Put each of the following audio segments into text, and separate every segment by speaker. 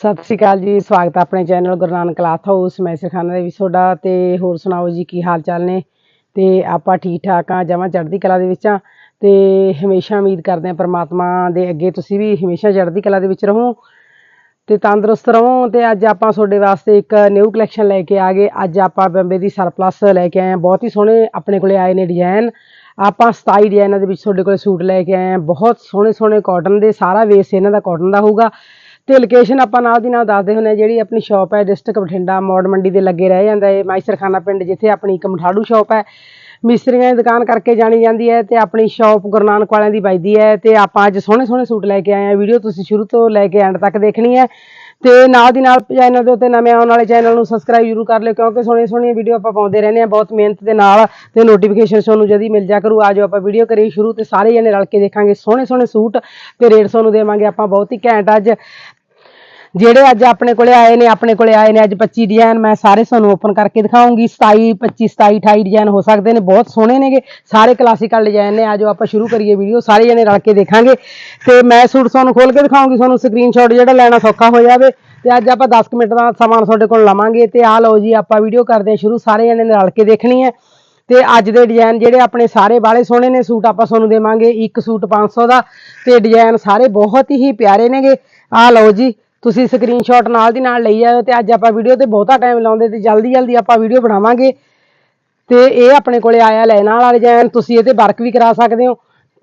Speaker 1: ਸਤਿ ਸ਼੍ਰੀ ਅਕਾਲ ਜੀ, ਸਵਾਗਤ ਹੈ ਆਪਣੇ channel Guru Nanak cloth house. ਮੈਂ ਸਰਖਾਨਾ ਦੇ ਵਿੱਚ ਤੁਹਾਡਾ ਤੇ ਹੋਰ ਸੁਣਾਓ ਜੀ, ਕੀ ਹਾਲ ਚਾਲ ਨੇ? ਤੇ ਆਪਾਂ ਠੀਕ ਠਾਕ ਆ ਜਮਾਂ ਚੜ੍ਹਦੀ ਕਲਾ ਦੇ ਵਿੱਚ ਆ ਤੇ ਹਮੇਸ਼ਾ ਉਮੀਦ ਕਰਦੇ ਆ ਪ੍ਰਮਾਤਮਾ ਦੇ ਅੱਗੇ ਤੁਸੀਂ ਵੀ ਹਮੇਸ਼ਾ ਚੜ੍ਹਦੀ ਕਲਾ ਦੇ ਵਿੱਚ ਰਹੋ ਤੇ ਤੰਦਰੁਸਤ ਰਹੋ। ਤੇ ਅੱਜ ਆਪਾਂ ਤੁਹਾਡੇ ਵਾਸਤੇ ਇੱਕ ਨਿਊ ਕਲੈਕਸ਼ਨ ਲੈ ਕੇ ਆ ਗਏ। ਅੱਜ ਆਪਾਂ ਬੰਬੇ ਦੀ ਸਰਪਲਸ ਲੈ ਕੇ ਆਏ ਆ ਬਹੁਤ ਹੀ ਸੋਹਣੇ ਆਪਣੇ ਕੋਲੇ ਆਏ ਨੇ ਡਿਜ਼ਾਈਨ ਆਪਾਂ 27 ਡਿਜ਼ਾਈਨਾਂ ਦੇ ਵਿੱਚ ਤੁਹਾਡੇ ਕੋਲੇ ਸੂਟ ਲੈ ਕੇ ਆਏ ਆ ਬਹੁਤ ਸੋਹਣੇ ਸੋਹਣੇ ਕਾਟਨ ਦੇ, ਸਾਰਾ ਵੇਸ ਇਹਨਾਂ ਦਾ ਕਾਟਨ ਦਾ ਹੋਊਗਾ। ਤੇ ਲੋਕੇਸ਼ਨ ਆਪਾਂ ਨਾਲ ਦੀ ਨਾਲ ਦੱਸਦੇ ਹੁੰਦੇ ਹਾਂ, ਜਿਹੜੀ ਆਪਣੀ ਸ਼ਾਪ ਹੈ ਡਿਸਟ੍ਰਿਕਟ ਬਠਿੰਡਾ, ਮੋੜ ਮੰਡੀ ਦੇ ਲੱਗੇ ਰਹਿ ਜਾਂਦਾ ਹੈ ਮਾਈਸਰਖਾਨਾ ਪਿੰਡ, ਜਿੱਥੇ ਆਪਣੀ ਇੱਕ ਮਠਾੜੂ ਸ਼ਾਪ ਹੈ। ਮਿਸਤਰੀਆਂ ਦੀ ਦੁਕਾਨ ਕਰਕੇ ਜਾਣੀ ਜਾਂਦੀ ਹੈ ਤੇ ਆਪਣੀ ਸ਼ਾਪ ਗੁਰੂ ਨਾਨਕ ਵਾਲਿਆਂ ਦੀ ਵੱਜਦੀ ਹੈ ਤੇ ਆਪਾਂ ਅੱਜ ਸੋਹਣੇ ਸੋਹਣੇ ਸੂਟ ਲੈ ਕੇ ਆਏ ਆ ਵੀਡੀਓ ਤੁਸੀਂ ਸ਼ੁਰੂ ਤੋਂ ਲੈ ਕੇ ਐਂਡ ਤੱਕ ਦੇਖਣੀ ਹੈ। ਤੇ ਨਾਲ ਦੀ ਨਾਲ ਚੈਨਲ ਦੇ ਉੱਤੇ ਨਵੇਂ ਆਉਣ ਵਾਲੇ ਚੈਨਲ ਨੂੰ ਸਬਸਕ੍ਰਾਈਬ ਜ਼ਰੂਰ ਕਰ ਲਿਓ, ਕਿਉਂਕਿ ਸੋਹਣੀਆਂ ਸੋਹਣੀਆਂ ਵੀਡੀਓ ਆਪਾਂ ਪਾਉਂਦੇ ਰਹਿੰਦੇ ਆ ਬਹੁਤ ਮਿਹਨਤ ਦੇ ਨਾਲ ਤੇ ਨੋਟੀਫਿਕੇਸ਼ਨ ਤੁਹਾਨੂੰ ਜਦੀ ਮਿਲ ਜਾ ਕਰੂ। ਆਜੋ ਆਪਾਂ ਵੀਡੀਓ ਕਰੀਏ ਸ਼ੁਰੂ ਤੇ ਸਾਰੇ ਜਣੇ ਰਲ ਕੇ ਦੇਖਾਂਗੇ ਸੋਹਣੇ ਸੋਹਣੇ ਸੂਟ ਤੇ ਰੇਟ ਤੁਹਾਨੂੰ ਦੇਵਾਂਗੇ। ਆਪਾਂ ਬਹੁਤ ਹੀ ਘੈਂਟ ਅੱਜ ਜਿਹੜੇ ਅੱਜ ਆਪਣੇ ਕੋਲੇ ਆਏ ਨੇ, ਆਪਣੇ ਕੋਲੇ ਆਏ ਨੇ ਅੱਜ 25 ਡਿਜ਼ਾਈਨ ਮੈਂ ਸਾਰੇ ਤੁਹਾਨੂੰ ਓਪਨ ਕਰਕੇ ਦਿਖਾਉਂਗੀ। 27 25 27 28 ਡਿਜ਼ਾਈਨ ਹੋ ਸਕਦੇ ਨੇ, ਬਹੁਤ ਸੋਹਣੇ ਨੇਗੇ। ਸਾਰੇ ਕਲਾਸੀਕਲ ਡਿਜ਼ਾਈਨ ਨੇ, ਆਜੋ ਆਪਾਂ ਸ਼ੁਰੂ ਕਰੀਏ ਵੀਡੀਓ ਸਾਰੇ ਜਣੇ ਰਲ ਕੇ ਦੇਖਾਂਗੇ। ਤੇ ਮੈਂ ਸੂਟ ਤੁਹਾਨੂੰ ਖੋਲ ਕੇ ਦਿਖਾਉਂਗੀ, ਤੁਹਾਨੂੰ ਸਕਰੀਨਸ਼ਾਟ ਜਿਹੜਾ ਲੈਣਾ ਸੌਖਾ ਹੋ ਜਾਵੇ। ਤੇ ਅੱਜ ਆਪਾਂ 10 ਕੁ ਮਿੰਟ ਦਾ ਸਮਾਂ ਤੁਹਾਡੇ ਕੋਲ ਲਵਾਂਗੇ। ਤੇ ਆ ਲਓ ਜੀ, ਆਪਾਂ ਵੀਡੀਓ ਕਰਦੇ ਹਾਂ ਸ਼ੁਰੂ, ਸਾਰੇ ਜਣੇ ਨੇ ਰਲ ਕੇ ਦੇਖਣੀ ਹੈ। ਤੇ ਅੱਜ ਦੇ ਡਿਜ਼ਾਈਨ ਜਿਹੜੇ ਆਪਣੇ ਸਾਰੇ ਬਾਲੇ ਸੋਹਣੇ ਨੇ, ਸੂਟ ਆਪਾਂ ਤੁਹਾਨੂੰ ਦੇਵਾਂਗੇ ਇੱਕ ਸੂਟ 500 ਦਾ। ਤੇ ਡਿਜ਼ਾਈਨ ਸਾਰੇ ਬਹੁਤ ਹੀ ਪਿਆਰੇ ਨੇਗੇ। ਆ ਲਓ ਜੀ ਤੁਸੀਂ ਸਕਰੀਨਸ਼ਾਟ ਨਾਲ ਦੀ ਨਾਲ ਲਈ ਆਇਓ ਤੇ ਅੱਜ ਆਪਾਂ ਵੀਡੀਓ ਤੇ ਬਹੁਤਾ ਟਾਈਮ ਲਾਉਂਦੇ ਤੇ ਜਲਦੀ ਜਲਦੀ ਆਪਾਂ ਵੀਡੀਓ ਬਣਾਵਾਂਗੇ। ਤੇ ਇਹ ਆਪਣੇ ਕੋਲੇ ਆਇਆ ਲੈਣ ਵਾਲਾ ਡਿਜ਼ਾਈਨ ਤੁਸੀਂ ਇਹਦੇ ਵਰਕ ਵੀ ਕਰਾ ਸਕਦੇ ਹੋ।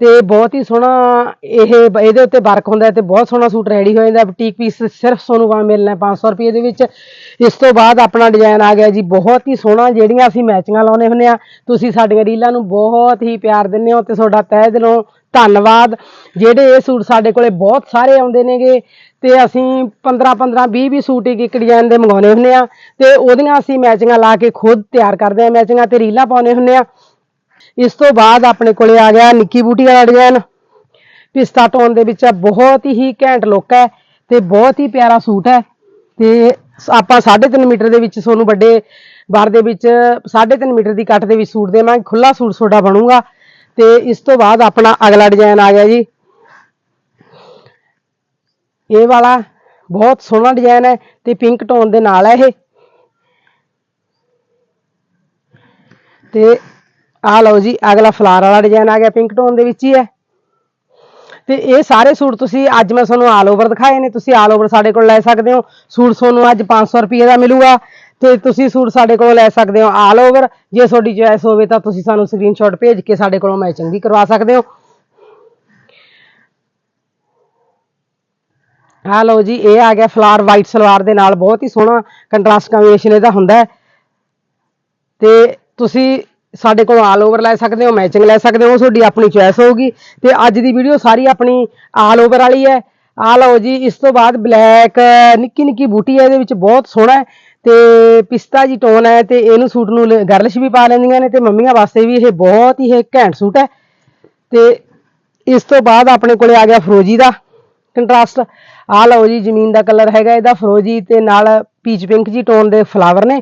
Speaker 1: ਤੇ ਬਹੁਤ ਹੀ ਸੋਹਣਾ ਇਹ, ਇਹਦੇ ਉੱਤੇ ਵਰਕ ਹੁੰਦਾ ਹੈ ਤੇ ਬਹੁਤ ਸੋਹਣਾ ਸੂਟ ਰੈਡੀ ਹੋ ਜਾਂਦਾ। ਬੁਟੀਕ ਪੀਸ ਸਿਰਫ ਤੁਹਾਨੂੰ ਵਾ ਮਿਲਣਾ ਹੈ 500 ਰੁਪਏ ਦੇ ਵਿੱਚ। ਇਸ ਤੋਂ ਬਾਅਦ ਆਪਣਾ ਡਿਜ਼ਾਈਨ ਆ ਗਿਆ ਜੀ, ਬਹੁਤ ਹੀ ਸੋਹਣਾ ਜਿਹੜੀਆਂ ਅਸੀਂ ਮੈਚਿੰਗਾਂ ਲਾਉਨੇ ਹੁੰਦੇ ਆ ਤੁਸੀਂ ਸਾਡੀਆਂ ਰੀਲਾਂ ਨੂੰ ਬਹੁਤ ਹੀ ਪਿਆਰ ਦਿੰਦੇ ਹੋ ਤੇ ਤੁਹਾਡਾ ਤਹਿ ਦਿਲੋਂ ਧੰਨਵਾਦ। ਜਿਹੜੇ ਇਹ ਸੂਟ ਸਾਡੇ ਕੋਲੇ ਬਹੁਤ ਸਾਰੇ ਆਉਂਦੇ ਨੇਗੇ ਤੇ ਅਸੀਂ 15 15 20 20 ਸੂਟ ਇੱਕ ਇੱਕ ਡਿਜ਼ਾਈਨ ਦੇ ਮੰਗਾਉਨੇ ਹੁੰਦੇ ਆ ਤੇ ਉਹਦੀਆਂ ਅਸੀਂ ਮੈਚਿੰਗਾਂ ਲਾ ਕੇ ਖੁਦ ਤਿਆਰ ਕਰਦੇ ਆ ਮੈਚਿੰਗਾਂ ਤੇ ਰੀਲਾਂ ਪਾਉਨੇ ਹੁੰਦੇ ਆ। ਇਸ ਤੋਂ ਬਾਅਦ ਆਪਣੇ ਕੋਲੇ ਆ ਗਿਆ ਨਿੱਕੀ ਬੂਟੀ ਵਾਲਾ ਡਿਜ਼ਾਈਨ ਪਿਸਤਾ ਟੋਨ ਦੇ ਵਿੱਚ ਬਹੁਤ ਹੀ ਘੈਂਟ ਲੁੱਕ ਹੈ ਤੇ ਬਹੁਤ ਹੀ ਪਿਆਰਾ ਸੂਟ ਹੈ। ਤੇ ਆਪਾਂ 3.5 ਮੀਟਰ ਦੇ ਵਿੱਚ ਤੁਹਾਨੂੰ ਵੱਡੇ ਬਾਰ ਦੇ ਵਿੱਚ 3.5 ਮੀਟਰ ਦੀ ਕੱਟ ਦੇ ਵਿੱਚ ਸੂਟ ਦੇਵਾਂਗੇ। ਖੁੱਲਾ ਸੂਟ ਤੁਹਾਡਾ ਬਣੂਗਾ। ਤੇ ਇਸ ਤੋਂ ਬਾਅਦ ਆਪਣਾ ਅਗਲਾ ਡਿਜ਼ਾਈਨ ਆ ਗਿਆ ਜੀ। ਇਹ ਵਾਲਾ ਬਹੁਤ ਸੋਹਣਾ ਡਿਜ਼ਾਈਨ ਹੈ ਤੇ ਪਿੰਕ ਟੋਨ ਦੇ ਨਾਲ ਹੈ ਇਹ। ਤੇ ਆ ਲਓ ਜੀ, ਅਗਲਾ ਫਲਾਰ ਵਾਲਾ ਡਿਜ਼ਾਈਨ ਆ ਗਿਆ ਪਿੰਕ ਟੋਨ ਦੇ ਵਿੱਚ ਹੀ ਹੈ। ਤੇ ਇਹ ਸਾਰੇ ਸੂਟ ਤੁਸੀਂ, ਅੱਜ ਮੈਂ ਤੁਹਾਨੂੰ ਆਲ ਓਵਰ ਦਿਖਾਏ ਨੇ, ਤੁਸੀਂ ਆਲ ਓਵਰ ਸਾਡੇ ਕੋਲ ਲੈ ਸਕਦੇ ਹੋ। ਸੂਟ ਤੁਹਾਨੂੰ ਅੱਜ 500 ਰੁਪਏ ਦਾ ਮਿਲੂਗਾ। ਤੇ ਤੁਸੀਂ ਸੂਟ ਸਾਡੇ ਕੋਲੋਂ ਲੈ ਸਕਦੇ ਹੋ ਆਲ ਓਵਰ ਜੇ ਤੁਹਾਡੀ ਚੋਇਸ ਹੋਵੇ ਤਾਂ ਤੁਸੀਂ ਸਾਨੂੰ ਸਕਰੀਨਸ਼ਾਟ ਭੇਜ ਕੇ ਸਾਡੇ ਕੋਲੋਂ ਮੈਚਿੰਗ ਵੀ ਕਰਵਾ ਸਕਦੇ ਹੋ। ਆ ਲਓ ਜੀ, ਇਹ ਆ ਗਿਆ ਫਲਾਰ ਵਾਈਟ ਸਲਵਾਰ ਦੇ ਨਾਲ ਬਹੁਤ ਹੀ ਸੋਹਣਾ ਕੰਟਰਾਸਟ ਕੰਬੀਨੇਸ਼ਨ ਇਹਦਾ ਹੁੰਦਾ ਹੈ। ਤੇ ਤੁਸੀਂ ਸਾਡੇ ਕੋਲ ਆਲ ਓਵਰ ਲੈ ਸਕਦੇ ਹੋ ਮੈਚਿੰਗ ਲੈ ਸਕਦੇ ਹੋ ਉਹ ਤੁਹਾਡੀ ਆਪਣੀ ਚੋਇਸ ਹੋਊਗੀ। ਤੇ ਅੱਜ ਦੀ ਵੀਡੀਓ ਸਾਰੀ ਆਪਣੀ ਆਲ ਓਵਰ ਵਾਲੀ ਹੈ। ਆ ਲਓ ਜੀ, ਇਸ ਤੋਂ ਬਾਅਦ ਬਲੈਕ ਨਿੱਕੀ ਨਿੱਕੀ ਬੂਟੀ ਹੈ, ਇਹਦੇ ਵਿੱਚ ਬਹੁਤ ਸੋਹਣਾ ਹੈ। ਤੇ ਪਿਸਤਾ ਜੀ ਟੋਨ ਹੈ, ਤੇ ਇਹਨੂੰ ਸੂਟ ਨੂੰ ਗਰਲਿਸ਼ ਵੀ ਪਾ ਲੈਂਦੀਆਂ ਨੇ, ਤੇ ਮੰਮੀਆਂ ਵਾਸਤੇ ਵੀ ਇਹ ਬਹੁਤ ਹੀ ਇਹ ਘੈਂਟ ਸੂਟ ਹੈ। ਤੇ ਇਸ ਤੋਂ ਬਾਅਦ ਆਪਣੇ ਕੋਲੇ ਆ ਗਿਆ ਫਰੋਜੀ ਦਾ। ਕੰਟਰਾਸਟ। ਆ ਲਓ ਜੀ ਜ਼ਮੀਨ ਦਾ ਕਲਰ ਹੈਗਾ ਇਹਦਾ ਫਰੋਜੀ ਤੇ ਨਾਲ ਪੀਚ ਪਿੰਕ ਜੀ ਟੋਨ ਦੇ ਫਲਾਵਰ ਨੇ।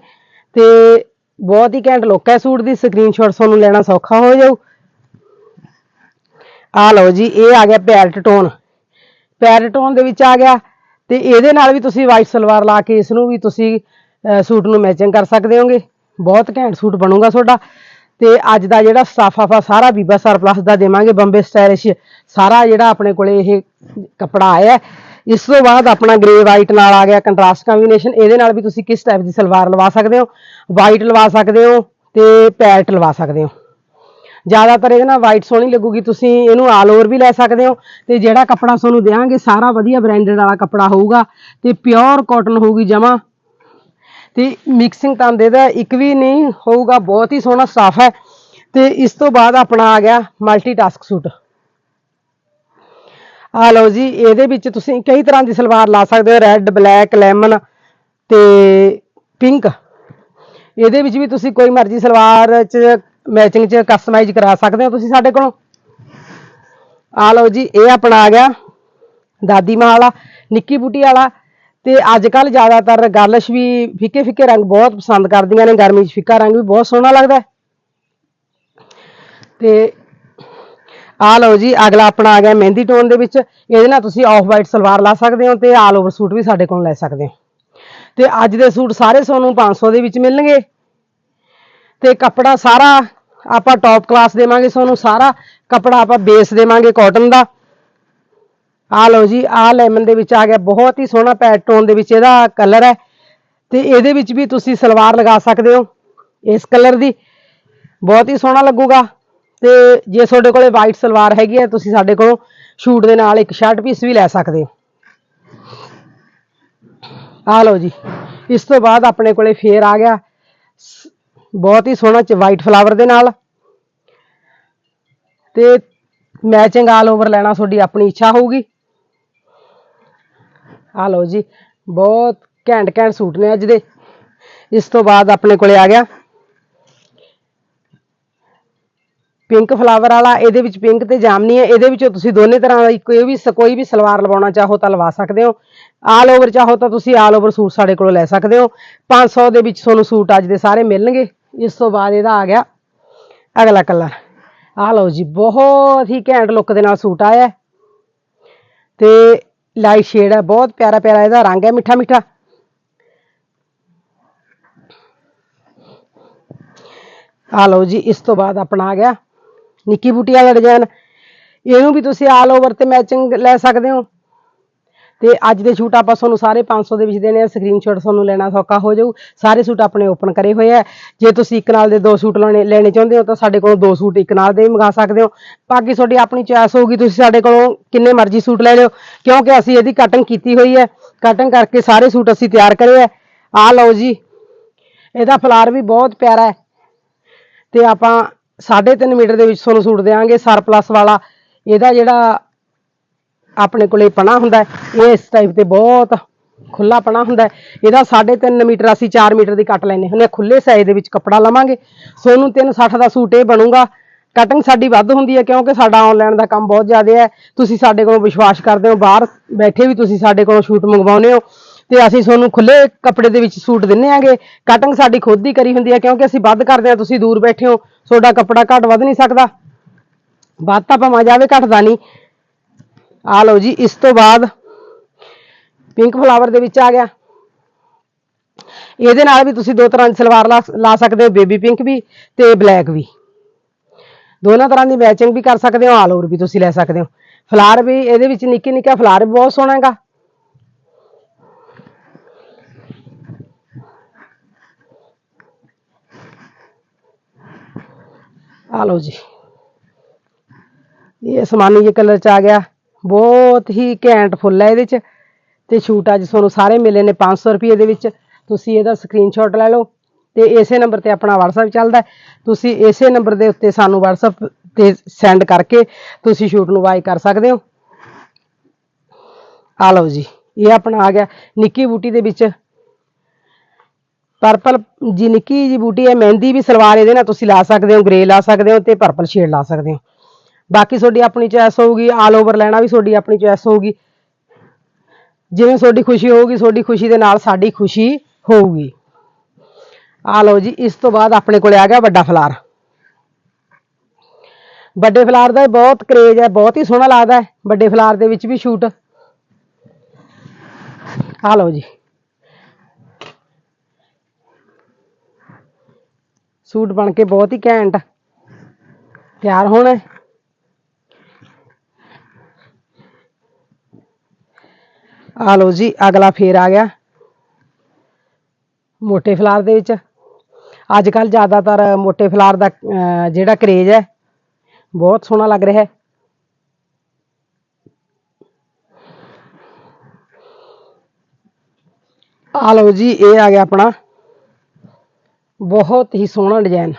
Speaker 1: ਤੇ ਬਹੁਤ ਹੀ ਘੈਂਟ ਲੁੱਕ ਹੈ ਸੂਟ ਦੀ ਸਕਰੀਨਸ਼ਾਟ ਤੁਹਾਨੂੰ ਲੈਣਾ ਸੌਖਾ ਹੋ ਜਾਊ। ਆ ਲਓ ਜੀ ਇਹ ਆ ਗਿਆ ਪੈਰਟ ਟੋਨ। ਪੈਰਟ ਟੋਨ ਦੇ ਵਿੱਚ ਆ ਗਿਆ ਤੇ ਇਹਦੇ ਨਾਲ ਵੀ ਤੁਸੀਂ ਵਾਈਟ ਸਲਵਾਰ ਲਾ ਕੇ ਇਸ ਨੂੰ ਵੀ ਤੁਸੀਂ ਅਹ, ਸੂਟ ਨੂੰ ਮੈਚਿੰਗ ਕਰ ਸਕਦੇ ਹੋਗੇ। ਬਹੁਤ ਘੈਂਟ ਸੂਟ ਬਣੂਗਾ ਤੁਹਾਡਾ। ਤੇ ਅੱਜ ਦਾ ਜਿਹੜਾ ਸਟਾਫ ਆਪਾਂ ਸਾਰਾ ਬੀਬਾ ਸਰਪਲਸ ਦਾ ਦੇਵਾਂਗੇ ਬੰਬੇ ਸਟਾਈਲਿਸ਼ ਸਾਰਾ ਜਿਹੜਾ ਆਪਣੇ ਕੋਲੇ ਇਹ ਕੱਪੜਾ ਆਇਆ। ਇਸ ਤੋਂ ਬਾਅਦ ਆਪਣਾ ਗ੍ਰੇ ਵਾਈਟ ਨਾਲ ਆ ਗਿਆ ਕੰਟਰਾਸਟ ਕੰਬੀਨੇਸ਼ਨ ਇਹਦੇ ਨਾਲ ਵੀ ਤੁਸੀਂ ਕਿਸ ਟਾਈਪ ਦੀ ਸਲਵਾਰ ਲਵਾ ਸਕਦੇ ਹੋ? ਵਾਈਟ ਲਵਾ ਸਕਦੇ ਹੋ ਤੇ ਪੈਰਟ ਲਵਾ ਸਕਦੇ ਹੋ। ਜ਼ਿਆਦਾਤਰ ਇਹਦੇ ਨਾਲ ਵਾਈਟ ਸੋਹਣੀ ਲੱਗੂਗੀ, ਤੁਸੀਂ ਇਹਨੂੰ ਆਲ ਓਵਰ ਵੀ ਲੈ ਸਕਦੇ ਹੋ ਤੇ ਜਿਹੜਾ ਕੱਪੜਾ ਤੁਹਾਨੂੰ ਦੇਵਾਂਗੇ ਸਾਰਾ ਵਧੀਆ ਬ੍ਰਾਂਡਡ ਵਾਲਾ ਕੱਪੜਾ ਹੋਊਗਾ ਤੇ ਪਿਓਰ ਕਾਟਨ ਹੋਊਗੀ ਜਮਾ। ਤੇ ਮਿਕਸਿੰਗ ਤਾਂ ਦਾ ਇੱਕ ਵੀ ਨਹੀਂ ਹੋਊਗਾ, ਬਹੁਤ ਹੀ ਸੋਹਣਾ ਸਟਾਫ ਹੈ। ਤੇ ਇਸ ਤੋਂ ਬਾਅਦ ਆਪਣਾ ਆ ਗਿਆ ਮਲਟੀ ਟਾਸਕ ਸੂਟ ਆ ਲਓ ਜੀ, ਇਹਦੇ ਵਿੱਚ ਤੁਸੀਂ ਕਈ ਤਰ੍ਹਾਂ ਦੀ ਸਲਵਾਰ ਲਾ ਸਕਦੇ ਹੋ ਰੈੱਡ ਬਲੈਕ ਲੈਮਨ ਤੇ ਪਿੰਕ ਇਹਦੇ ਵਿੱਚ ਵੀ ਤੁਸੀਂ ਕੋਈ ਮਰਜ਼ੀ ਸਲਵਾਰ ਚ ਮੈਚਿੰਗ ਚ ਕਸਟਮਾਈਜ਼ ਕਰਾ ਸਕਦੇ ਹੋ ਤੁਸੀਂ ਸਾਡੇ ਕੋਲੋਂ। ਆ ਲਓ ਜੀ, ਇਹ ਆਪਣਾ ਆ ਗਿਆ ਦਾਦੀ ਮਾਂ ਵਾਲਾ, ਨਿੱਕੀ ਬੂਟੀ ਵਾਲਾ। ਤੇ ਅੱਜ ਕੱਲ ਜ਼ਿਆਦਾਤਰ ਗਰਲਿਸ਼ ਵੀ ਫਿੱਕੇ ਫਿੱਕੇ ਰੰਗ ਬਹੁਤ ਪਸੰਦ ਕਰਦੀਆਂ ਨੇ, ਗਰਮੀ 'ਚ ਫਿੱਕਾ ਰੰਗ ਵੀ ਬਹੁਤ ਸੋਹਣਾ ਲੱਗਦਾ ਹੈ। ਤੇ ਆ ਲਓ ਜੀ, ਅਗਲਾ ਆਪਣਾ ਆ ਗਿਆ ਮਹਿੰਦੀ ਟੋਨ ਦੇ ਵਿੱਚ। ਇਹਦੇ ਨਾਲ ਤੁਸੀਂ ਆਫ ਵਾਈਟ ਸਲਵਾਰ ਲਾ ਸਕਦੇ ਹੋ ਤੇ ਆਲ ਓਵਰ ਸੂਟ ਵੀ ਸਾਡੇ ਕੋਲ ਲੈ ਸਕਦੇ ਹੋ। ਤੇ ਅੱਜ ਦੇ ਸੂਟ ਸਾਰੇ ਤੁਹਾਨੂੰ 500 ਦੇ ਵਿੱਚ ਮਿਲਣਗੇ। ਤੇ ਕੱਪੜਾ ਸਾਰਾ ਆਪਾਂ ਟੌਪ ਕਲਾਸ ਦੇਵਾਂਗੇ ਤੁਹਾਨੂੰ ਸਾਰਾ ਕੱਪੜਾ ਆਪਾਂ ਬੇਸ ਦੇਵਾਂਗੇ ਕਾਟਨ ਦਾ। ਆ ਲਓ ਜੀ ਆ ਲੈਮਨ ਦੇ ਵਿੱਚ ਆ ਗਿਆ, ਬਹੁਤ ਹੀ ਸੋਹਣਾ ਪੈਟ ਟੋਨ ਦੇ ਵਿੱਚ ਇਹਦਾ ਕਲਰ ਹੈ। ਤੇ ਇਹਦੇ ਵਿੱਚ ਵੀ ਤੁਸੀਂ ਸਲਵਾਰ ਲਗਾ ਸਕਦੇ ਹੋ ਇਸ ਕਲਰ ਦੀ। ਬਹੁਤ ਹੀ ਸੋਹਣਾ ਲੱਗੂਗਾ। ਤੇ ਜੇ ਤੁਹਾਡੇ ਕੋਲੇ ਵਾਈਟ ਸਲਵਾਰ ਹੈਗੀ ਹੈ, ਤੁਸੀਂ ਸਾਡੇ ਕੋਲੋਂ ਸ਼ੂਟ ਦੇ ਨਾਲ ਇੱਕ ਸ਼ਰਟ ਪੀਸ ਵੀ ਲੈ ਸਕਦੇ ਹੋ। ਆ ਲਓ ਜੀ, ਇਸ ਤੋਂ ਬਾਅਦ ਆਪਣੇ ਕੋਲੇ ਫੇਰ ਆ ਗਿਆ ਬਹੁਤ ਹੀ ਸੋਹਣਾ ਚ ਵਾਈਟ ਫਲਾਵਰ ਦੇ ਨਾਲ। ਤੇ ਮੈਚਿੰਗ ਆਲ ਓਵਰ ਲੈਣਾ ਤੁਹਾਡੀ ਆਪਣੀ ਇੱਛਾ ਹੋਊਗੀ। ਆ ਲਓ ਜੀ, ਬਹੁਤ ਘੈਂਟ ਘੈਂਟ ਸੂਟ ਨੇ ਅੱਜ ਦੇ। ਇਸ ਤੋਂ ਬਾਅਦ ਆਪਣੇ ਕੋਲੇ ਆ ਗਿਆ। ਪਿੰਕ ਫਲਾਵਰ ਵਾਲਾ, ਇਹਦੇ ਵਿੱਚ ਪਿੰਕ ਤੇ ਜਾਮਨੀ ਹੈ। ਇਹਦੇ ਵਿੱਚੋਂ ਤੁਸੀਂ ਦੋਨੇ ਤਰ੍ਹਾਂ ਦਾ ਕੋਈ ਵੀ ਕੋਈ ਵੀ ਸਲਵਾਰ ਲਵਾਉਣਾ ਚਾਹੋ ਤਾਂ ਲਵਾ ਸਕਦੇ ਹੋ। ਆਲ ਓਵਰ ਚਾਹੋ ਤਾਂ ਤੁਸੀਂ ਆਲ ਓਵਰ ਸੂਟ ਸਾਡੇ ਕੋਲੋਂ ਲੈ ਸਕਦੇ ਹੋ। 500 ਦੇ ਵਿੱਚ ਤੁਹਾਨੂੰ ਸੂਟ ਅੱਜ ਦੇ ਸਾਰੇ ਮਿਲਣਗੇ। ਇਸ ਤੋਂ ਬਾਅਦ ਇਹਦਾ ਆ ਗਿਆ ਅਗਲਾ ਕਲਰ। ਆ ਲਓ ਜੀ, ਬਹੁਤ ਹੀ ਘੈਂਟ ਲੁੱਕ ਦੇ ਨਾਲ ਸੂਟ ਆਇਆ ਹੈ। ਤੇ ਲਾਈਟ ਸ਼ੇਡ ਹੈ, ਬਹੁਤ ਪਿਆਰਾ ਪਿਆਰਾ ਇਹਦਾ ਰੰਗ ਹੈ, ਮਿੱਠਾ ਮਿੱਠਾ। ਆ ਲਓ ਜੀ, ਇਸ ਤੋਂ ਬਾਅਦ ਆਪਣਾ ਆ ਗਿਆ ਨਿੱਕੀ ਬੂਟੀ ਵਾਲਾ ਡਿਜ਼ਾਈਨ ਇਹਨੂੰ ਵੀ ਤੁਸੀਂ ਆਲ ਓਵਰ ਤੇ ਮੈਚਿੰਗ ਲੈ ਸਕਦੇ ਹੋ। ਤੇ ਅੱਜ ਦੇ ਸ਼ੂਟ ਆਪਾਂ ਤੁਹਾਨੂੰ ਸਾਰੇ 500 ਦੇ ਵਿੱਚ ਦੇਣੇ ਆ। ਸਕਰੀਨਸ਼ਾਟ ਤੁਹਾਨੂੰ ਲੈਣਾ ਸੌਖਾ ਹੋ ਜਾਊ। ਸਾਰੇ ਸੂਟ ਆਪਣੇ ਓਪਨ ਕਰੇ ਹੋਏ ਆ। ਜੇ ਤੁਸੀਂ ਇੱਕ ਨਾਲ ਦੇ ਦੋ ਸੂਟ ਲੈਣੇ ਲੈਣੇ ਚਾਹੁੰਦੇ ਹੋ ਤਾਂ ਸਾਡੇ ਕੋਲੋਂ ਦੋ ਸੂਟ ਇੱਕ ਨਾਲ ਦੇ ਵੀ ਮੰਗਾ ਸਕਦੇ ਹੋ। ਬਾਕੀ ਤੁਹਾਡੀ ਆਪਣੀ ਚੋਇਸ ਹੋਊਗੀ, ਤੁਸੀਂ ਸਾਡੇ ਕੋਲੋਂ ਕਿੰਨੇ ਮਰਜ਼ੀ ਸੂਟ ਲੈ ਲਿਓ। ਕਿਉਂਕਿ ਅਸੀਂ ਇਹਦੀ ਕਟਿੰਗ ਕੀਤੀ ਹੋਈ ਹੈ। ਕਟਿੰਗ ਕਰਕੇ ਸਾਰੇ ਸੂਟ ਅਸੀਂ ਤਿਆਰ ਕਰੇ ਆ। ਆਹ ਲਓ ਜੀ, ਇਹਦਾ ਫਲਾਰ ਵੀ ਬਹੁਤ ਪਿਆਰਾ ਹੈ। ਤੇ ਆਪਾਂ 3.5 ਮੀਟਰ ਦੇ ਵਿੱਚ ਤੁਹਾਨੂੰ ਸੂਟ ਦੇਵਾਂਗੇ ਸਰਪਲਸ ਵਾਲਾ। ਇਹਦਾ ਜਿਹੜਾ ਆਪਣੇ ਕੋਲੇ ਪਣਾ ਹੁੰਦਾ ਹੈ, ਇਹ ਇਸ ਟਾਈਪ ਤੇ ਬਹੁਤ ਖੁੱਲਾ ਪਣਾ ਹੁੰਦਾ ਹੈ। ਇਹਦਾ 3.5 ਮੀਟਰ ਅਸੀਂ 4 ਮੀਟਰ ਦੀ ਕੱਟ ਲੈਨੇ ਹੁੰਦੇ ਹਾਂ। ਖੁੱਲੇ ਸਾਈਜ਼ ਦੇ ਵਿੱਚ ਕੱਪੜਾ ਲਵਾਂਗੇ। ਸੋਨੂੰ 360 ਦਾ ਸੂਟ ਇਹ ਬਣੂਗਾ। ਕਟਿੰਗ ਸਾਡੀ ਵੱਧ ਹੁੰਦੀ ਹੈ ਕਿਉਂਕਿ ਸਾਡਾ ਆਨਲਾਈਨ ਦਾ ਕੰਮ ਬਹੁਤ ਜ਼ਿਆਦਾ ਹੈ। ਤੁਸੀਂ ਸਾਡੇ ਕੋਲੋਂ ਵਿਸ਼ਵਾਸ ਕਰਦੇ ਹੋ। ਬਾਹਰ ਬੈਠੇ ਵੀ ਤੁਸੀਂ ਸਾਡੇ ਕੋਲੋਂ ਸ਼ੂਟ ਮੰਗਵਾਉਂਦੇ ਹੋ। ਤੇ ਅਸੀਂ ਤੁਹਾਨੂੰ ਖੁੱਲੇ ਕੱਪੜੇ ਦੇ ਵਿੱਚ ਸੂਟ ਦਿੰਨੇ ਆਂਗੇ ਕਟਿੰਗ ਸਾਡੀ ਖੁਦ ਦੀ ਕਰੀ ਹੁੰਦੀ ਹੈ ਕਿਉਂਕਿ ਅਸੀਂ ਵੱਧ ਕਰਦੇ ਹਾਂ। ਤੁਸੀਂ ਦੂਰ ਬੈਠੇ ਹੋ। ਤੁਹਾਡਾ ਕੱਪੜਾ ਘੱਟ ਵੱਧ ਨਹੀਂ ਸਕਦਾ। ਵੱਧ ਤਾਂ ਭਾਵੇਂ ਜਾਵੇ ਘਟਦਾ ਨਹੀਂ। ਆ ਲਓ ਜੀ, ਇਸ ਤੋਂ ਬਾਅਦ ਪਿੰਕ ਫਲਾਵਰ ਦੇ ਵਿੱਚ ਆ ਗਿਆ। ਇਹਦੇ ਨਾਲ ਵੀ ਤੁਸੀਂ ਦੋ ਤਰ੍ਹਾਂ ਦੀ ਸਲਵਾਰ ਲਾ ਲਾ ਸਕਦੇ ਹੋ ਬੇਬੀ ਪਿੰਕ ਵੀ ਤੇ ਬਲੈਕ ਵੀ। ਦੋਨਾਂ ਤਰ੍ਹਾਂ ਦੀ ਮੈਚਿੰਗ ਵੀ ਕਰ ਸਕਦੇ ਹੋ ਆਲ ਓਵਰ ਵੀ ਤੁਸੀਂ ਲੈ ਸਕਦੇ ਹੋ। ਫਲਾਰ ਵੀ, ਇਹਦੇ ਵਿੱਚ ਨਿੱਕੇ ਨਿੱਕਾ ਫਲਾਰ ਵੀ ਬਹੁਤ ਸੋਹਣਾ ਹੈਗਾ। ਆ ਲਓ ਜੀ। ਇਹ ਅਸਮਾਨੀ ਜਿਹੇ ਕਲਰ ਚ ਆ ਗਿਆ। ਬਹੁਤ ਹੀ ਘੈਂਟ ਫੁੱਲ ਹੈ ਇਹਦੇ ਚ। ਤੇ ਸ਼ੂਟ ਅੱਜ ਤੁਹਾਨੂੰ ਸਾਰੇ ਮਿਲੇ ਨੇ 500 ਰੁਪਏ ਦੇ ਵਿੱਚ। ਤੁਸੀਂ ਇਹਦਾ ਸਕਰੀਨਸ਼ਾਟ ਲੈ ਲਓ ਤੇ ਇਸੇ ਨੰਬਰ ਤੇ ਆਪਣਾ WhatsApp ਚੱਲਦਾ ਤੁਸੀਂ ਇਸੇ ਨੰਬਰ ਦੇ ਉੱਤੇ ਸਾਨੂੰ WhatsApp ਤੇ ਸੈਂਡ ਕਰਕੇ ਤੁਸੀਂ ਸ਼ੂਟ ਨੂੰ ਬਾਈ ਕਰ ਸਕਦੇ ਹੋ। ਆ ਲਓ ਜੀ, ਇਹ ਆਪਣਾ ਆ ਗਿਆ ਨਿੱਕੀ ਬੂਟੀ ਦੇ ਵਿੱਚ। ਪਰਪਲ ਜੀ ਨਿੱਕੀ ਜੀ ਬੂਟੀ ਹੈ, ਮਹਿੰਦੀ ਵੀ ਸਲਵਾਰ ਇਹਦੇ ਨਾਲ ਤੁਸੀਂ ਲਾ ਸਕਦੇ ਹੋ ਗ੍ਰੇ ਲਾ ਸਕਦੇ ਹੋ ਤੇ ਪਰਪਲ ਸ਼ੇਡ ਲਾ ਸਕਦੇ ਹੋ। ਬਾਕੀ ਤੁਹਾਡੀ ਆਪਣੀ ਚੋਇਸ ਹੋਊਗੀ ਆਲ ਓਵਰ ਲੈਣਾ ਵੀ ਤੁਹਾਡੀ ਆਪਣੀ ਚੋਇਸ ਹੋਊਗੀ। ਜਿਵੇਂ ਤੁਹਾਡੀ ਖੁਸ਼ੀ ਹੋਊਗੀ, ਤੁਹਾਡੀ ਖੁਸ਼ੀ ਦੇ ਨਾਲ ਸਾਡੀ ਖੁਸ਼ੀ ਹੋਊਗੀ। ਆ ਲਓ ਜੀ, ਇਸ ਤੋਂ ਬਾਅਦ ਆਪਣੇ ਕੋਲੇ ਆ ਗਿਆ ਵੱਡਾ ਫਲਾਰ। ਵੱਡੇ ਫਲਾਰ ਦਾ ਬਹੁਤ ਕਰੇਜ ਹੈ, ਬਹੁਤ ਹੀ ਸੋਹਣਾ ਲੱਗਦਾ ਹੈ, ਵੱਡੇ ਫਲਾਰ ਦੇ ਵਿੱਚ ਵੀ ਸ਼ੂਟ ਆ ਲਓ ਜੀ। ਸੂਟ ਬਣ ਕੇ ਬਹੁਤ ਹੀ ਘੈਂਟ। ਤਿਆਰ ਹੋਣਾ ਆ ਲਓ ਜੀ ਅਗਲਾ ਫੇਰ ਆ ਗਿਆ ਮੋਟੇ ਫਲਾਰ ਦੇ ਵਿੱਚ ਅੱਜ ਕੱਲ ਜ਼ਿਆਦਾਤਰ ਮੋਟੇ ਫਲਾਰ ਦਾ ਅਹ, ਜਿਹੜਾ ਕਰੇਜ ਹੈ ਬਹੁਤ ਸੋਹਣਾ ਲੱਗ ਰਿਹਾ ਹੈ ਆ ਲਓ ਜੀ ਇਹ ਆ ਗਿਆ ਆਪਣਾ ਬਹੁਤ ਹੀ ਸੋਹਣਾ ਡਿਜ਼ਾਈਨ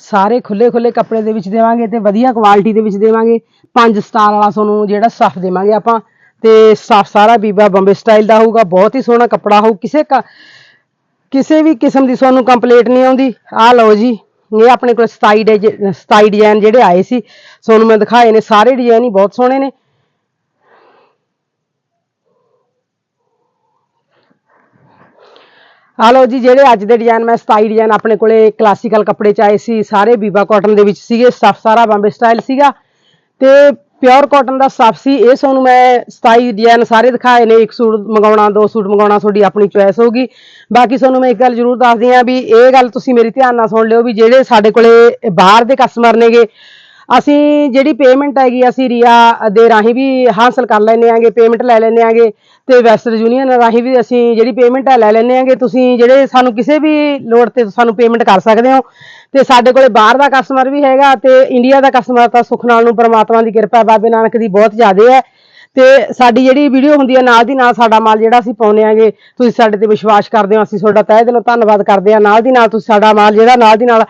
Speaker 1: ਸਾਰੇ ਖੁੱਲੇ ਖੁੱਲੇ ਕੱਪੜੇ ਦੇ ਵਿੱਚ ਦੇਵਾਂਗੇ ਤੇ ਵਧੀਆ ਕੁਆਲਿਟੀ ਦੇ ਵਿੱਚ ਦੇਵਾਂਗੇ। ਪੰਜ ਸਟਾਰ ਵਾਲਾ ਤੁਹਾਨੂੰ ਜਿਹੜਾ ਸਟਫ ਦੇਵਾਂਗੇ ਆਪਾਂ। ਤੇ ਸਾਫ਼ ਸਾਰਾ ਬੀਬਾ ਬੰਬੇ ਸਟਾਈਲ ਦਾ ਹੋਊਗਾ, ਬਹੁਤ ਹੀ ਸੋਹਣਾ ਕੱਪੜਾ ਹੋਊ। ਕਿਸੇ ਕ- ਕਿਸੇ ਵੀ ਕਿਸਮ ਦੀ ਤੁਹਾਨੂੰ ਕੰਪਲੀਟ ਨਹੀਂ ਆਉਂਦੀ। ਆ ਲਓ ਜੀ, ਇਹ ਆਪਣੇ ਕੋਲ 27 ਡੇ 27 ਡਿਜ਼ਾਈਨ ਜਿਹੜੇ ਆਏ ਸੀ। ਤੁਹਾਨੂੰ ਮੈਂ ਦਿਖਾਏ ਨੇ, ਸਾਰੇ ਡਿਜ਼ਾਈਨ ਹੀ ਬਹੁਤ ਸੋਹਣੇ ਨੇ। ਆ ਲਓ ਜੀ, ਜਿਹੜੇ ਅੱਜ ਦੇ ਡਿਜ਼ਾਈਨ ਮੈਂ 27 ਡਿਜ਼ਾਈਨ ਆਪਣੇ ਕੋਲੇ ਕਲਾਸੀਕਲ ਕੱਪੜੇ ਚ ਆਏ ਸੀ, ਸਾਰੇ ਬੀਬਾ ਕਾਟਨ ਦੇ ਵਿੱਚ ਸੀਗੇ ਸਟਫ ਸਾਰਾ ਬੰਬੇ ਸਟਾਈਲ ਸੀਗਾ। ਤੇ ਪਿਓਰ ਕਾਟਨ ਦਾ ਸਟਫ ਸੀ, ਇਹ ਤੁਹਾਨੂੰ ਮੈਂ 27 ਡਿਜ਼ਾਈਨ ਸਾਰੇ ਦਿਖਾਏ ਨੇ, ਇੱਕ ਸੂਟ ਮੰਗਾਉਣਾ, ਦੋ ਸੂਟ ਮੰਗਾਉਣਾ, ਤੁਹਾਡੀ ਆਪਣੀ ਚੁਆਇਸ ਹੋਊਗੀ। ਬਾਕੀ ਤੁਹਾਨੂੰ ਮੈਂ ਇੱਕ ਗੱਲ ਜ਼ਰੂਰ ਦੱਸਦੀ ਆ ਵੀ ਇਹ ਗੱਲ ਤੁਸੀਂ ਮੇਰੀ ਧਿਆਨ ਨਾਲ ਸੁਣ ਲਿਓ ਵੀ ਜਿਹੜੇ ਸਾਡੇ ਕੋਲੇ ਬਾਹਰ ਦੇ ਕਸਟਮਰ ਨੇਗੇ ਅਸੀਂ ਜਿਹੜੀ ਪੇਮੈਂਟ ਹੈਗੀ ਅਸੀਂ ਰੀਆ ਦੇ ਰਾਹੀਂ ਵੀ ਹਾਸਲ ਕਰ ਲੈਂਦੇ ਆਂਗੇ ਪੇਮੈਂਟ ਲੈ ਲੈਂਦੇ ਆਂਗੇ ਤੇ ਵੈਸਟਰ ਯੂਨੀਅਨ ਰਾਹੀਂ ਵੀ ਅਸੀਂ ਜਿਹੜੀ ਪੇਮੈਂਟ ਹੈ ਲੈ ਲੈਂਦੇ ਆਂਗੇ। ਤੁਸੀਂ ਜਿਹੜੇ ਸਾਨੂੰ ਕਿਸੇ ਵੀ ਲੋੜ ਤੇ ਸਾਨੂੰ ਪੇਮੈਂਟ ਕਰ ਸਕਦੇ ਹੋ ਤੇ ਸਾਡੇ ਕੋਲੇ ਬਾਹਰ ਦਾ ਕਸਟਮਰ ਵੀ ਹੈਗਾ ਤੇ ਇੰਡੀਆ ਦਾ ਕਸਟਮਰ ਤਾਂ ਸੁਖ ਨਾਲ ਨੂੰ ਪਰਮਾਤਮਾ ਦੀ ਕਿਰਪਾ ਬਾਬੇ ਨਾਨਕ ਦੀ ਬਹੁਤ ਜ਼ਿਆਦਾ ਹੈ। ਤੇ ਸਾਡੀ ਜਿਹੜੀ ਵੀਡੀਓ ਹੁੰਦੀ ਹੈ, ਨਾਲ ਦੀ ਨਾਲ ਸਾਡਾ ਮਾਲ ਜਿਹੜਾ ਅਸੀਂ ਪਾਉਂਦੇ ਆਂਗੇ, ਤੁਸੀਂ ਸਾਡੇ ਤੇ ਵਿਸ਼ਵਾਸ ਕਰਦੇ ਹੋ, ਅਸੀਂ ਤੁਹਾਡਾ ਤਹਿ ਦਿਲੋਂ ਧੰਨਵਾਦ ਕਰਦੇ ਹਾਂ। ਨਾਲ ਦੀ ਨਾਲ ਤੁਸੀਂ ਸਾਡਾ ਮਾਲ ਜਿਹੜਾ, ਨਾਲ ਦੀ ਨਾਲ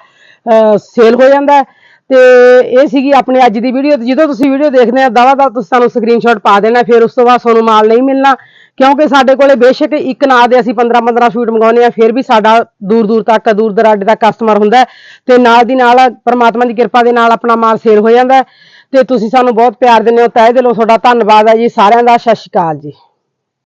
Speaker 1: ਸੇਲ ਹੋ ਜਾਂਦਾ ਹੈ। ਤੇ ਇਹ ਸੀਗੀ ਆਪਣੀ ਅੱਜ ਦੀ ਵੀਡੀਓ ਤੇ ਜਦੋਂ ਤੁਸੀਂ ਵੀਡੀਓ ਦੇਖਦੇ ਆ ਦਵਾ ਦਾ ਤੁਸੀਂ ਸਾਨੂੰ ਸਕਰੀਨਸ਼ਾਟ ਪਾ ਦੇਣਾ, ਫਿਰ ਉਸ ਤੋਂ ਬਾਅਦ ਤੁਹਾਨੂੰ ਮਾਲ ਨਹੀਂ ਮਿਲਣਾ। ਕਿਉਂਕਿ ਸਾਡੇ ਕੋਲੇ ਬੇਸ਼ੱਕ ਇੱਕ ਨਾਂ ਦੇ ਅਸੀਂ 15 15 ਸ਼ੂਟ ਮੰਗਾਉਂਦੇ ਆ, ਫਿਰ ਵੀ ਸਾਡਾ ਦੂਰ ਦੂਰ ਤੱਕ, ਦੂਰ ਦਰਾਡੇ ਤੱਕ ਕਸਟਮਰ ਹੁੰਦਾ ਹੈ। ਤੇ ਨਾਲ ਦੀ ਨਾਲ ਪਰਮਾਤਮਾ ਦੀ ਕਿਰਪਾ ਦੇ ਨਾਲ ਆਪਣਾ ਮਾਲ ਸੇਲ ਹੋ ਜਾਂਦਾ ਹੈ। ਤੇ ਤੁਸੀਂ ਸਾਨੂੰ ਬਹੁਤ ਪਿਆਰ ਦਿੰਦੇ ਹੋ, ਤਹਿ ਦਿਲੋਂ ਤੁਹਾਡਾ ਧੰਨਵਾਦ ਹੈ ਜੀ ਸਾਰਿਆਂ ਦਾ, ਸਤਿ ਸ਼੍ਰੀ ਅਕਾਲ ਜੀ।